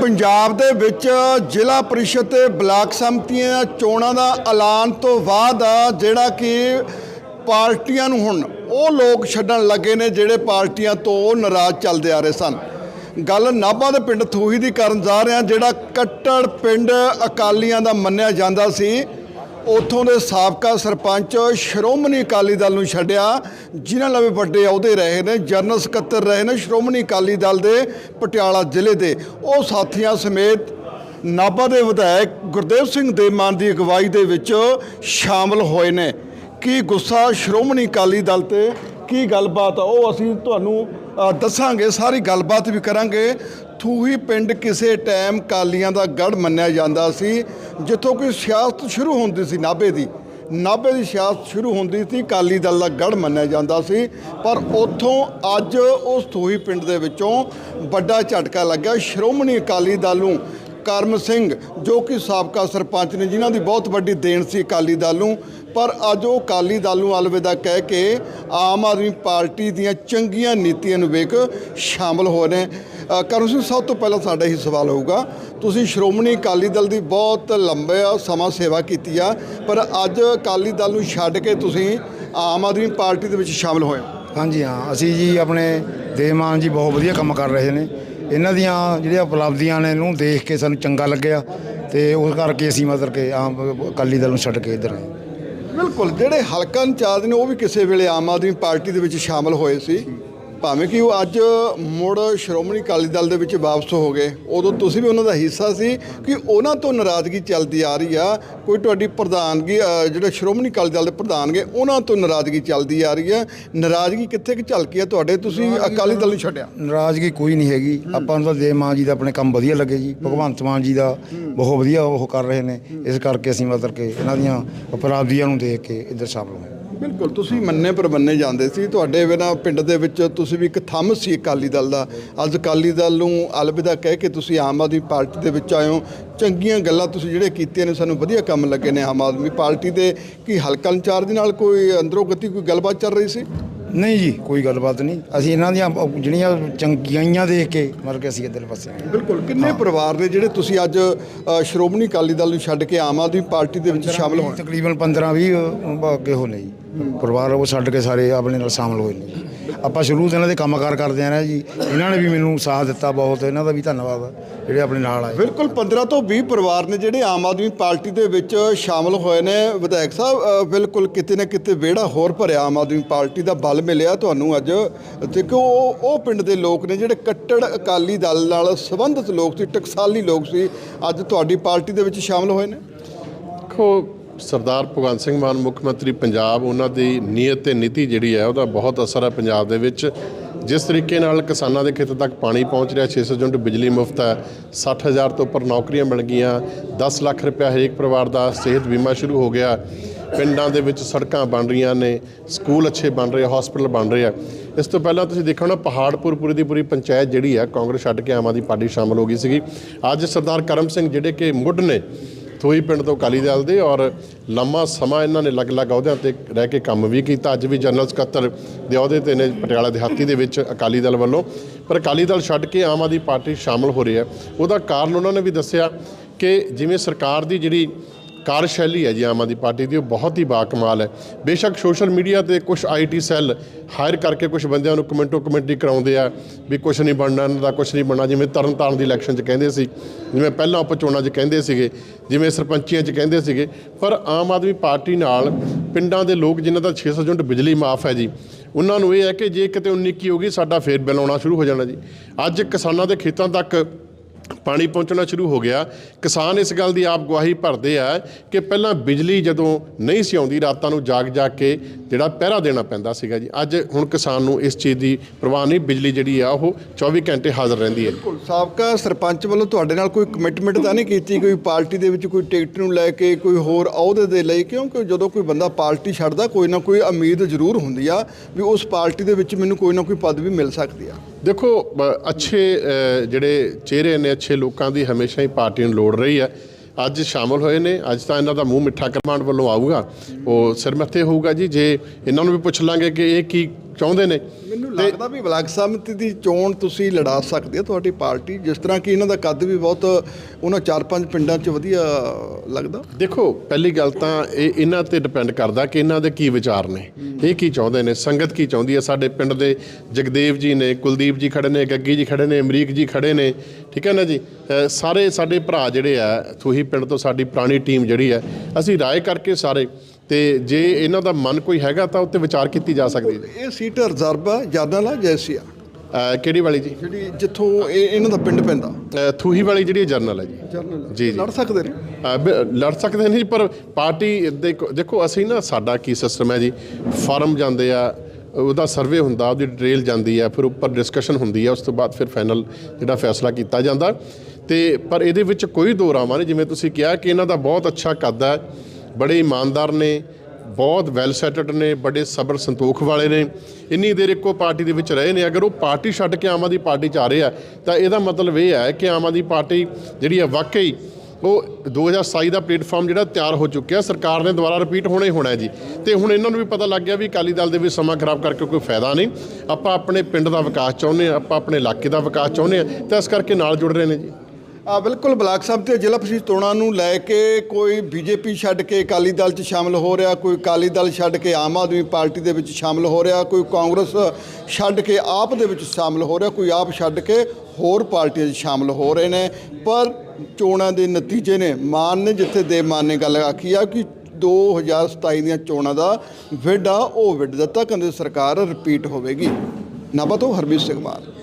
ਪੰਜਾਬ ਦੇ ਵਿੱਚ ਜ਼ਿਲ੍ਹਾ ਪਰਿਸ਼ਦ ਤੇ ਬਲਾਕ ਸੰਮਤੀਆਂ ਚੋਣਾਂ ਦਾ ਐਲਾਨ ਤੋਂ ਬਾਅਦ ਜਿਹੜਾ ਕਿ ਪਾਰਟੀਆਂ ਨੂੰ ਹੁਣ ਉਹ ਲੋਕ ਛੱਡਣ ਲੱਗੇ ਨੇ ਜਿਹੜੇ ਪਾਰਟੀਆਂ ਤੋਂ ਨਾਰਾਜ਼ ਚੱਲਦੇ ਆ ਰਹੇ ਸਨ। ਗੱਲ ਨਾਭਾ ਦੇ ਪਿੰਡ ਥੂਹੀ ਦੀ ਕਰਨ ਜਾ ਰਿਹਾ ਜਿਹੜਾ ਕੱਟੜ ਪਿੰਡ ਅਕਾਲੀਆਂ ਦਾ ਮੰਨਿਆ ਜਾਂਦਾ ਸੀ, ਉਥੋਂ ਦੇ ਸਾਬਕਾ ਸਰਪੰਚ ਸ਼੍ਰੋਮਣੀ ਅਕਾਲੀ ਦਲ ਨੂੰ ਛੱਡਿਆ, ਜਿਨ੍ਹਾਂ ਲਵੇ ਵੱਡੇ ਅਹੁਦੇ ਰਹੇ ਨੇ, ਜਨਰਲ ਸਕੱਤਰ ਰਹੇ ਨੇ ਸ਼੍ਰੋਮਣੀ ਅਕਾਲੀ ਦਲ ਦੇ ਪਟਿਆਲਾ ਜ਼ਿਲ੍ਹੇ ਦੇ। ਉਹ ਸਾਥੀਆਂ ਸਮੇਤ ਨਾਭਾ ਦੇ ਵਿਧਾਇਕ ਗੁਰਦੇਵ ਸਿੰਘ ਦੇ ਮਾਨ ਦੀ ਅਗਵਾਈ ਦੇ ਵਿੱਚ ਸ਼ਾਮਲ ਹੋਏ ਨੇ। ਕੀ ਗੁੱਸਾ ਸ਼੍ਰੋਮਣੀ ਅਕਾਲੀ ਦਲ ਤੇ ਕੀ ਗੱਲਬਾਤ ਆ? ਉਹ ਅਸੀਂ ਤੁਹਾਨੂੰ ਦੱਸਾਂਗੇ, ਸਾਰੀ ਗੱਲਬਾਤ ਵੀ ਕਰਾਂਗੇ। ਥੂਹੀ ਪਿੰਡ ਕਿਸੇ ਟਾਈਮ ਕਾਲੀਆਂ ਦਾ ਗੜ ਮੰਨਿਆ ਜਾਂਦਾ ਸੀ, ਜਿੱਥੋਂ ਕੋਈ ਸਿਆਸਤ ਸ਼ੁਰੂ ਹੁੰਦੀ ਸੀ ਨਾਭੇ ਦੀ। ਨਾਭੇ ਦੀ ਸਿਆਸਤ ਸ਼ੁਰੂ ਹੁੰਦੀ ਸੀ ਕਾਲੀ ਦਲ ਦਾ ਗੜ ਮੰਨਿਆ ਜਾਂਦਾ ਸੀ, ਪਰ ਉੱਥੋਂ ਅੱਜ ਉਸ ਥੂਹੀ ਪਿੰਡ ਦੇ ਵਿੱਚੋਂ ਵੱਡਾ ਝਟਕਾ ਲੱਗਿਆ। ਸ਼੍ਰੋਮਣੀ ਅਕਾਲੀ ਦਲ ਨੂੰ ਕਰਮ ਸਿੰਘ, ਜੋ ਕਿ ਸਾਬਕਾ ਸਰਪੰਚ ਨੇ, ਜਿਨ੍ਹਾਂ ਦੀ ਬਹੁਤ ਵੱਡੀ ਦੇਣ ਸੀ ਅਕਾਲੀ ਦਲ ਨੂੰ। ਪਰ ਅੱਜ ਉਹ ਅਕਾਲੀ ਦਲ ਨੂੰ ਅਲਵਿਦਾ ਕਹਿ ਕੇ ਆਮ ਆਦਮੀ ਪਾਰਟੀ ਦੀਆਂ ਚੰਗੀਆਂ ਨੀਤੀਆਂ ਨੂੰ ਵੇਖ ਸ਼ਾਮਲ ਹੋਏ ਨੇ। ਕਰਮ ਸਿੰਘ, ਸਭ ਤੋਂ ਪਹਿਲਾਂ ਸਾਡਾ ਹੀ ਸਵਾਲ ਹੋਊਗਾ। ਤੁਸੀਂ ਸ਼੍ਰੋਮਣੀ ਅਕਾਲੀ ਦਲ ਦੀ ਬਹੁਤ ਲੰਬੇ ਸਮਾਂ ਸੇਵਾ ਕੀਤੀ ਆ, ਪਰ ਅੱਜ ਅਕਾਲੀ ਦਲ ਨੂੰ ਛੱਡ ਕੇ ਤੁਸੀਂ ਆਮ ਆਦਮੀ ਪਾਰਟੀ ਦੇ ਵਿੱਚ ਸ਼ਾਮਲ ਹੋਏ ਹੋ। ਹਾਂਜੀ ਹਾਂ, ਅਸੀਂ ਜੀ ਆਪਣੇ ਦੇਵਮਾਨ ਜੀ ਬਹੁਤ ਵਧੀਆ ਕੰਮ ਕਰ ਰਹੇ ਨੇ। ਇਹਨਾਂ ਦੀਆਂ ਜਿਹੜੀਆਂ ਉਪਲਬਧੀਆਂ ਨੇ, ਇਹਨੂੰ ਦੇਖ ਕੇ ਸਾਨੂੰ ਚੰਗਾ ਲੱਗਿਆ ਤੇ ਉਸ ਕਰਕੇ ਅਸੀਂ ਮਤਲਬ ਕਿ ਆਮ ਅਕਾਲੀ ਦਲ ਨੂੰ ਛੱਡ ਕੇ ਇੱਧਰ ਆਏ। ਬਿਲਕੁਲ, ਜਿਹੜੇ ਹਲਕਾ ਇੰਚਾਰਜ ਨੇ, ਉਹ ਵੀ ਕਿਸੇ ਵੇਲੇ ਆਮ ਆਦਮੀ ਪਾਰਟੀ ਦੇ ਵਿੱਚ ਸ਼ਾਮਲ ਹੋਏ ਸੀ। ਭਾਵੇਂ ਕਿ ਉਹ ਅੱਜ ਮੁੜ ਸ਼੍ਰੋਮਣੀ ਅਕਾਲੀ ਦਲ ਦੇ ਵਿੱਚ ਵਾਪਸ ਹੋ ਗਏ ਉਦੋਂ ਤੁਸੀਂ ਵੀ ਉਹਨਾਂ ਦਾ ਹਿੱਸਾ ਸੀ ਕਿ ਉਹਨਾਂ ਤੋਂ ਨਾਰਾਜ਼ਗੀ ਚੱਲਦੀ ਆ ਰਹੀ ਆ। ਕੋਈ ਤੁਹਾਡੀ ਪ੍ਰਧਾਨਗੀ ਜਿਹੜੇ ਸ਼੍ਰੋਮਣੀ ਅਕਾਲੀ ਦਲ ਦੇ ਪ੍ਰਧਾਨ ਗਏ ਉਹਨਾਂ ਤੋਂ ਨਾਰਾਜ਼ਗੀ ਚੱਲਦੀ ਆ ਰਹੀ ਆ। ਨਾਰਾਜ਼ਗੀ ਕਿੱਥੇ ਕਿ ਝਲਕੀ ਆ ਤੁਹਾਡੇ? ਤੁਸੀਂ ਅਕਾਲੀ ਦਲ ਨੂੰ ਛੱਡਿਆ। ਨਾਰਾਜ਼ਗੀ ਕੋਈ ਨਹੀਂ ਹੈਗੀ। ਆਪਾਂ ਨੂੰ ਤਾਂ ਦੇਵਮਾਨ ਜੀ ਦਾ ਆਪਣੇ ਕੰਮ ਵਧੀਆ ਲੱਗੇ ਜੀ। ਭਗਵੰਤ ਮਾਨ ਜੀ ਦਾ ਬਹੁਤ ਵਧੀਆ ਉਹ ਕਰ ਰਹੇ ਨੇ। ਇਸ ਕਰਕੇ ਅਸੀਂ ਮਤਲਬ ਕਿ ਇਹਨਾਂ ਦੀਆਂ ਉਪਲਬਧੀਆਂ ਨੂੰ ਦੇਖ ਕੇ ਇੱਧਰ ਸ਼ਾਮਲ ਹੋਏ। ਬਿਲਕੁਲ ਤੁਸੀਂ ਮੰਨੇ ਪਰਮੰਨੇ ਜਾਂਦੇ ਸੀ। ਤੁਹਾਡੇ ਬਿਨਾਂ ਪਿੰਡ ਦੇ ਵਿੱਚ ਤੁਸੀਂ ਵੀ ਇੱਕ ਥੰਮ ਸੀ ਅਕਾਲੀ ਦਲ ਦਾ। ਅੱਜ ਅਕਾਲੀ ਦਲ ਨੂੰ ਅਲਵਿਦਾ ਕਹਿ ਕੇ ਤੁਸੀਂ ਆਮ ਆਦਮੀ ਪਾਰਟੀ ਦੇ ਵਿੱਚ ਆਏ ਹੋ। ਚੰਗੀਆਂ ਗੱਲਾਂ ਤੁਸੀਂ ਜਿਹੜੇ ਕੀਤੀਆਂ ਨੇ ਸਾਨੂੰ ਵਧੀਆ ਕੰਮ ਲੱਗੇ ਨੇ ਆਮ ਆਦਮੀ ਪਾਰਟੀ ਦੇ। ਕੀ ਹਲਕਾ ਇੰਚਾਰਜ ਨਾਲ ਕੋਈ ਅੰਦਰੋਂ ਗਤੀ ਕੋਈ ਗੱਲਬਾਤ ਚੱਲ ਰਹੀ ਸੀ? ਨਹੀਂ ਜੀ ਕੋਈ ਗੱਲਬਾਤ ਨਹੀਂ। ਅਸੀਂ ਇਹਨਾਂ ਦੀਆਂ ਜਿਹੜੀਆਂ ਚੰਗੀਆਂ ਦੇਖ ਕੇ ਮਤਲਬ ਕਿ ਅਸੀਂ ਇੱਧਰ ਪਾਸੇ। ਬਿਲਕੁਲ ਕਿੰਨੇ ਪਰਿਵਾਰ ਨੇ ਜਿਹੜੇ ਤੁਸੀਂ ਅੱਜ ਸ਼੍ਰੋਮਣੀ ਅਕਾਲੀ ਦਲ ਨੂੰ ਛੱਡ ਕੇ ਆਮ ਆਦਮੀ ਪਾਰਟੀ ਦੇ ਵਿੱਚ ਸ਼ਾਮਲ ਹੋਏ? ਤਕਰੀਬਨ 15 20 ਅੱਗੇ ਹੋ ਨੇ ਜੀ। ਪਰਿਵਾਰ ਉਹ ਛੱਡ ਕੇ ਸਾਰੇ ਆਪਣੇ ਨਾਲ ਸ਼ਾਮਲ ਹੋਏ ਨੇ। ਆਪਾਂ ਸ਼ੁਰੂ ਤੋਂ ਇਹਨਾਂ ਦੇ ਕੰਮਕਾਰ ਕਰਦੇ ਆ ਨਾ ਜੀ ਇਹਨਾਂ ਨੇ ਵੀ ਮੈਨੂੰ ਸਾਥ ਦਿੱਤਾ ਬਹੁਤ ਇਹਨਾਂ ਦਾ ਵੀ ਧੰਨਵਾਦ ਜਿਹੜੇ ਆਪਣੇ ਨਾਲ ਆਏ। ਬਿਲਕੁਲ 15 ਤੋਂ 20 ਪਰਿਵਾਰ ਨੇ ਜਿਹੜੇ ਆਮ ਆਦਮੀ ਪਾਰਟੀ ਦੇ ਵਿੱਚ ਸ਼ਾਮਲ ਹੋਏ ਨੇ। ਵਿਧਾਇਕ ਸਾਹਿਬ ਅ, ਬਿਲਕੁਲ ਕਿਤੇ ਨਾ ਕਿਤੇ ਵਿਹੜਾ ਹੋਰ ਭਰਿਆ ਆਮ ਆਦਮੀ ਪਾਰਟੀ ਦਾ ਬਲ ਮਿਲਿਆ ਤੁਹਾਨੂੰ ਅੱਜ। ਤੇ ਕਿ ਉਹ ਉਹ ਪਿੰਡ ਦੇ ਲੋਕ ਨੇ ਜਿਹੜੇ ਕੱਟੜ ਅਕਾਲੀ ਦਲ ਨਾਲ ਸੰਬੰਧਿਤ ਲੋਕ ਸੀ ਟਕਸਾਲੀ ਲੋਕ ਸੀ ਅੱਜ ਤੁਹਾਡੀ ਪਾਰਟੀ ਦੇ ਵਿੱਚ ਸ਼ਾਮਲ ਹੋਏ ਨੇ। ਦੇਖੋ ਸਰਦਾਰ ਭਗਵੰਤ ਸਿੰਘ ਮਾਨ, ਮੁੱਖ ਮੰਤਰੀ ਪੰਜਾਬ, ਉਹਨਾਂ ਦੀ ਨੀਅਤ ਤੇ ਨੀਤੀ ਜਿਹੜੀ ਹੈ, ਉਹਦਾ ਬਹੁਤ ਅਸਰ ਹੈ ਪੰਜਾਬ ਦੇ ਵਿੱਚ। ਜਿਸ ਤਰੀਕੇ ਨਾਲ ਕਿਸਾਨਾਂ ਦੇ ਖੇਤਾਂ ਤੱਕ ਪਾਣੀ ਪਹੁੰਚ ਰਿਹਾ 600 ਯੂਨਿਟ ਬਿਜਲੀ ਮੁਫਤ ਹੈ 60000 ਤੋਂ ਉੱਪਰ ਨੌਕਰੀਆਂ ਮਿਲ ਗਈਆਂ 10 ਲੱਖ ਰੁਪਇਆ ਹਰੇਕ ਪਰਿਵਾਰ ਦਾ ਸਿਹਤ ਬੀਮਾ ਸ਼ੁਰੂ ਹੋ ਗਿਆ। ਪਿੰਡਾਂ ਦੇ ਵਿੱਚ ਸੜਕਾਂ ਬਣ ਰਹੀਆਂ ਨੇ, ਸਕੂਲ ਅੱਛੇ ਬਣ ਰਹੇ, ਹਸਪੀਟਲ ਬਣ ਰਹੇ ਆ। ਇਸ ਤੋਂ ਪਹਿਲਾਂ ਤੁਸੀਂ ਦੇਖੋ ਨਾ ਪਹਾੜਪੁਰ ਪੂਰੀ ਦੀ ਪੂਰੀ ਪੰਚਾਇਤ ਜਿਹੜੀ ਹੈ, ਕਾਂਗਰਸ ਛੱਡ ਕੇ ਆਮ ਆਦਮੀ ਪਾਰਟੀ ਸ਼ਾਮਲ ਹੋ ਗਈ ਸੀਗੀ। ਅੱਜ ਸਰਦਾਰ ਕਰਮ ਸਿੰਘ ਜਿਹੜੇ ਕਿ ਮੁੱਢ ਨੇ ਥੋਈ ਪਿੰਡ ਤੋਂ ਅਕਾਲੀ ਦਲ ਦੇ ਔਰ ਲੰਮਾ ਸਮਾਂ ਇਹਨਾਂ ਨੇ ਅਲੱਗ-ਅਲੱਗ ਅਹੁਦਿਆਂ ਤੇ ਰਹਿ ਕੇ ਕੰਮ ਵੀ ਕੀਤਾ। ਅੱਜ ਵੀ ਜਨਰਲ ਸਕੱਤਰ ਦੇ ਅਹੁਦੇ ਤੇ ਨੇ ਪਟਿਆਲਾ ਦਿਹਾਤੀ ਦੇ ਵਿੱਚ ਅਕਾਲੀ ਦਲ ਵੱਲੋਂ। ਪਰ ਅਕਾਲੀ ਦਲ ਛੱਡ ਕੇ ਆਮ ਆਦਮੀ ਪਾਰਟੀ ਸ਼ਾਮਲ ਹੋ ਰਹੀ ਹੈ। ਉਹਦਾ ਕਾਰਨ ਉਹਨਾਂ ਨੇ ਵੀ ਦੱਸਿਆ ਕਿ ਜਿਵੇਂ ਸਰਕਾਰ ਦੀ ਜਿਹੜੀ ਕਾਰਜਸ਼ੈਲੀ ਹੈ ਜੀ ਆਮ ਆਦਮੀ ਪਾਰਟੀ ਦੀ, ਉਹ ਬਹੁਤ ਹੀ ਬਾਕਮਾਲ ਹੈ। ਬੇਸ਼ੱਕ ਸੋਸ਼ਲ ਮੀਡੀਆ ਤੇ ਕੁਝ ਆਈਟੀ ਸੈੱਲ ਹਾਇਰ ਕਰਕੇ ਕੁਝ ਬੰਦਿਆਂ ਨੂੰ ਕਮੈਂਟੋ ਕਮੈਂਟੀ ਕਰਾਉਂਦੇ ਆ ਵੀ ਕੁਝ ਨਹੀਂ ਬਣਨਾ, ਇਹਨਾਂ ਦਾ ਕੁਝ ਨਹੀਂ ਬਣਨਾ, ਜਿਵੇਂ ਤਰਨਤਾਰਨ ਦੀ ਇਲੈਕਸ਼ਨ 'ਚ ਕਹਿੰਦੇ ਸੀ, ਜਿਵੇਂ ਪਹਿਲਾਂ ਉਪ ਚੋਣਾਂ 'ਚ ਕਹਿੰਦੇ ਸੀਗੇ, ਜਿਵੇਂ ਸਰਪੰਚੀਆਂ 'ਚ ਕਹਿੰਦੇ ਸੀਗੇ। ਪਰ ਆਮ ਆਦਮੀ ਪਾਰਟੀ ਨਾਲ ਪਿੰਡਾਂ ਦੇ ਲੋਕ ਜਿਨ੍ਹਾਂ ਦਾ 600 ਯੂਨਿਟ ਬਿਜਲੀ ਮਾਫ ਹੈ ਜੀ, ਉਹਨਾਂ ਨੂੰ ਇਹ ਹੈ ਕਿ ਜੇ ਕਿਤੇ 19 ਕੀ ਹੋ ਗਈ, ਸਾਡਾ ਫੇਰ ਬਿੱਲ ਆਉਣਾ ਸ਼ੁਰੂ ਹੋ ਜਾਣਾ ਜੀ। ਅੱਜ ਕਿਸਾਨਾਂ ਦੇ ਖੇਤਾਂ ਤੱਕ ਪਾਣੀ ਪਹੁੰਚਣਾ ਸ਼ੁਰੂ ਹੋ ਗਿਆ। ਕਿਸਾਨ ਇਸ ਗੱਲ ਦੀ ਆਪ ਗਵਾਹੀ ਭਰਦੇ ਆ ਕਿ ਪਹਿਲਾਂ ਬਿਜਲੀ ਜਦੋਂ ਨਹੀਂ ਸੀ ਆਉਂਦੀ ਰਾਤਾਂ ਨੂੰ ਜਾਗ ਜਾਗ ਕੇ ਜਿਹੜਾ ਪਹਿਰਾ ਦੇਣਾ ਪੈਂਦਾ ਸੀਗਾ ਜੀ। ਅੱਜ ਹੁਣ ਕਿਸਾਨ ਨੂੰ ਇਸ ਚੀਜ਼ ਦੀ ਪਰਵਾਹ ਨਹੀਂ ਬਿਜਲੀ ਜਿਹੜੀ ਆ ਉਹ 24 ਘੰਟੇ ਹਾਜ਼ਰ ਰਹਿੰਦੀ ਹੈ। ਬਿਲਕੁਲ ਸਾਬਕਾ ਸਰਪੰਚ ਵੱਲੋਂ ਤੁਹਾਡੇ ਨਾਲ ਕੋਈ ਕਮਿਟਮੈਂਟ ਤਾਂ ਨਹੀਂ ਕੀਤੀ ਕੋਈ ਪਾਰਟੀ ਦੇ ਵਿੱਚ ਕੋਈ ਟਿਕਟ ਨੂੰ ਲੈ ਕੇ ਕੋਈ ਹੋਰ ਅਹੁਦੇ ਦੇ ਲਈ? ਕਿਉਂਕਿ ਜਦੋਂ ਕੋਈ ਬੰਦਾ ਪਾਰਟੀ ਛੱਡਦਾ ਕੋਈ ਨਾ ਕੋਈ ਉਮੀਦ ਜ਼ਰੂਰ ਹੁੰਦੀ ਆ ਵੀ ਉਸ ਪਾਰਟੀ ਦੇ ਵਿੱਚ ਮੈਨੂੰ ਕੋਈ ਨਾ ਕੋਈ ਪਦਵੀ ਮਿਲ ਸਕਦੀ ਆ। ਦੇਖੋ ਅੱਛੇ ਜਿਹੜੇ ਚਿਹਰੇ ਨੇ ਅੱਛੇ ਲੋਕਾਂ ਦੀ ਹਮੇਸ਼ਾ ਹੀ ਪਾਰਟੀ ਨੂੰ ਲੋੜ ਰਹੀ ਹੈ। ਅੱਜ ਸ਼ਾਮਲ ਹੋਏ ਨੇ, ਅੱਜ ਤਾਂ ਇਹਨਾਂ ਦਾ ਮੂੰਹ ਮਿੱਠਾ ਕਰਮਾਂਡ ਵੱਲੋਂ ਆਊਗਾ। ਉਹ ਸਿਰ ਮੱਥੇ ਹੋਊਗਾ ਜੀ। ਜੇ ਇਹਨਾਂ ਨੂੰ ਵੀ ਪੁੱਛ ਲਾਂਗੇ ਕਿ ਇਹ ਕੀ ਚਾਹੁੰਦੇ ਨੇ ਲੱਗਦਾ ਵੀ ਬਲਾਕ ਸਮਿਤੀ ਦੀ ਚੋਣ ਤੁਸੀਂ ਲੜਾ ਸਕਦੇ ਹੋ ਤੁਹਾਡੀ ਪਾਰਟੀ। ਜਿਸ ਤਰ੍ਹਾਂ ਕਿ ਇਹਨਾਂ ਦਾ ਕੱਦ ਵੀ ਬਹੁਤ ਉਹਨਾਂ ਚਾਰ ਪੰਜ ਪਿੰਡਾਂ 'ਚ ਵਧੀਆ ਲੱਗਦਾ। ਦੇਖੋ ਪਹਿਲੀ ਗੱਲ ਤਾਂ ਇਹ ਇਹਨਾਂ ਤੇ ਡਿਪੈਂਡ ਕਰਦਾ ਕਿ ਇਹਨਾਂ ਦੇ ਕੀ ਵਿਚਾਰ ਨੇ। ਇਹ ਕੀ ਚਾਹੁੰਦੇ ਨੇ? ਸੰਗਤ ਕੀ ਚਾਹੁੰਦੀ ਹੈ? ਸਾਡੇ ਪਿੰਡ ਦੇ ਜਗਦੇਵ ਜੀ ਨੇ ਕੁਲਦੀਪ ਜੀ ਖੜੇ ਨੇ ਗੱਗੀ ਜੀ ਖੜੇ ਨੇ ਅਮਰੀਕ ਜੀ ਖੜੇ ਨੇ। ਠੀਕ ਹੈ ਨਾ ਜੀ? ਸਾਰੇ ਸਾਡੇ ਭਰਾ ਜਿਹੜੇ ਆ ਥੂਹੀ ਪਿੰਡ ਤੋਂ ਸਾਡੀ ਪੁਰਾਣੀ ਟੀਮ ਜਿਹੜੀ ਹੈ ਅਸੀਂ ਰਾਏ ਕਰਕੇ ਸਾਰੇ ਤੇ ਜੇ ਇਹਨਾਂ ਦਾ ਮਨ ਕੋਈ ਹੈਗਾ ਤਾਂ ਉੱਤੇ ਵਿਚਾਰ ਕੀਤੀ ਜਾ ਸਕਦੀ ਹੈ। ਇਹ ਸੀਟ ਰਿਜ਼ਰਵ ਆ ਜਰਨਲ ਆ ਜੈਸੀ ਆ ਅ, ਕਿਹੜੀ ਵਾਲੀ ਜੀ? ਜਿਹੜੀ ਜਿੱਥੋਂ ਇਹ ਇਹਨਾਂ ਦਾ ਪਿੰਡ ਪੈਂਦਾ। ਥੂਹੀ ਵਾਲੀ ਜਿਹੜੀ ਜਰਨਲ ਹੈ ਜੀ। ਜਰਨਲ। ਜੀ, ਜੀ। ਲੜ ਸਕਦੇ ਨੇ? ਅ, ਬ- ਲੜ ਸਕਦੇ ਨਹੀਂ ਪਰ ਪਾਰਟੀ ਦੇਖੋ ਦੇਖੋ ਅਸੀਂ ਨਾ ਸਾਡਾ ਕੀ ਸਿਸਟਮ ਹੈ ਜੀ ਫਾਰਮ ਜਾਂਦੇ ਆ ਉਹਦਾ ਸਰਵੇ ਹੁੰਦਾ ਉਹਦੀ ਡਿਟੇਲ ਜਾਂਦੀ ਹੈ ਫਿਰ ਉੱਪਰ ਡਿਸਕਸ਼ਨ ਹੁੰਦੀ ਹੈ ਉਸ ਤੋਂ ਬਾਅਦ ਫਿਰ ਫਾਈਨਲ ਜਿਹੜਾ ਫੈਸਲਾ ਕੀਤਾ ਜਾਂਦਾ। ਤੇ ਪਰ ਇਹਦੇ ਵਿੱਚ ਕੋਈ ਦੋ ਰਾਵਾਂ ਨਹੀਂ ਜਿਵੇਂ ਤੁਸੀਂ ਕਿਹਾ ਕਿ ਇਹਨਾਂ ਦਾ ਬਹੁਤ ਅੱਛਾ ਕੱਦ ਹੈ ਬੜੇ ਇਮਾਨਦਾਰ ਨੇ, ਬਹੁਤ ਵੈਲ ਸੈਟਡ ਨੇ, ਬੜੇ ਸਬਰ ਸੰਤੋਖ ਵਾਲੇ ਨੇ। ਇੰਨੀ ਦੇਰ ਇੱਕੋ ਪਾਰਟੀ ਦੇ ਵਿੱਚ ਰਹੇ ਨੇ। ਅਗਰ ਉਹ ਪਾਰਟੀ ਛੱਡ ਕੇ ਆਮ ਆਦਮੀ ਪਾਰਟੀ 'ਚ ਆ ਰਹੇ ਆ ਤਾਂ ਇਹਦਾ ਮਤਲਬ ਇਹ ਹੈ ਕਿ ਆਮ ਆਦਮੀ ਪਾਰਟੀ ਜਿਹੜੀ ਹੈ ਵਾਕਈ ਉਹ 2027 ਦਾ ਪਲੇਟਫਾਰਮ ਜਿਹੜਾ ਤਿਆਰ ਹੋ ਚੁੱਕਿਆ ਸਰਕਾਰ ਨੇ ਦੁਬਾਰਾ ਰਿਪੀਟ ਹੋਣਾ ਹੀ ਹੋਣਾ ਜੀ। ਤੇ ਹੁਣ ਇਹਨਾਂ ਨੂੰ ਵੀ ਪਤਾ ਲੱਗ ਗਿਆ ਵੀ ਅਕਾਲੀ ਦਲ ਦੇ ਵਿੱਚ ਸਮਾਂ ਖਰਾਬ ਕਰਕੇ ਕੋਈ ਫਾਇਦਾ ਨਹੀਂ। ਆਪਾਂ ਆਪਣੇ ਪਿੰਡ ਦਾ ਵਿਕਾਸ ਚਾਹੁੰਦੇ ਹਾਂ, ਆਪਾਂ ਆਪਣੇ ਇਲਾਕੇ ਦਾ ਵਿਕਾਸ ਚਾਹੁੰਦੇ ਹਾਂ, ਤਾਂ ਇਸ ਕਰਕੇ ਨਾਲ ਜੁੜ ਰਹੇ ਨੇ ਜੀ। ਬਿਲਕੁਲ ਬਲਾਕ ਸਾਹਿਬ ਤੇ ਜ਼ਿਲ੍ਹਾ ਪ੍ਰੀਸ਼ਦ ਚੋਣਾਂ ਨੂੰ ਲੈ ਕੇ ਕੋਈ ਬੀਜੇਪੀ ਛੱਡ ਕੇ ਅਕਾਲੀ ਦਲ 'ਚ ਸ਼ਾਮਲ ਹੋ ਰਿਹਾ, ਕੋਈ ਅਕਾਲੀ ਦਲ ਛੱਡ ਕੇ ਆਮ ਆਦਮੀ ਪਾਰਟੀ ਦੇ ਵਿੱਚ ਸ਼ਾਮਲ ਹੋ ਰਿਹਾ, ਕੋਈ ਕਾਂਗਰਸ ਛੱਡ ਕੇ ਆਪ ਦੇ ਵਿੱਚ ਸ਼ਾਮਲ ਹੋ ਰਿਹਾ, ਕੋਈ ਆਪ ਛੱਡ ਕੇ ਹੋਰ ਪਾਰਟੀਆਂ 'ਚ ਸ਼ਾਮਲ ਹੋ ਰਹੇ ਨੇ। ਪਰ ਚੋਣਾਂ ਦੇ ਨਤੀਜੇ ਨੇ, ਮਾਨ ਨੇ ਜਿੱਥੇ ਦੇ ਮਾਨ ਨੇ ਗੱਲ ਆਖੀ ਆ ਕਿ 2027 ਦੀਆਂ ਚੋਣਾਂ ਦਾ ਵਿਡ ਆ, ਉਹ ਵਿਡ ਦਿੱਤਾ, ਕਹਿੰਦੇ ਸਰਕਾਰ ਰਿਪੀਟ ਹੋਵੇਗੀ। ਨਾਭਾ ਤੋਂ ਹਰਮੀਤ ਸਿੰਘ ਮਾਨ।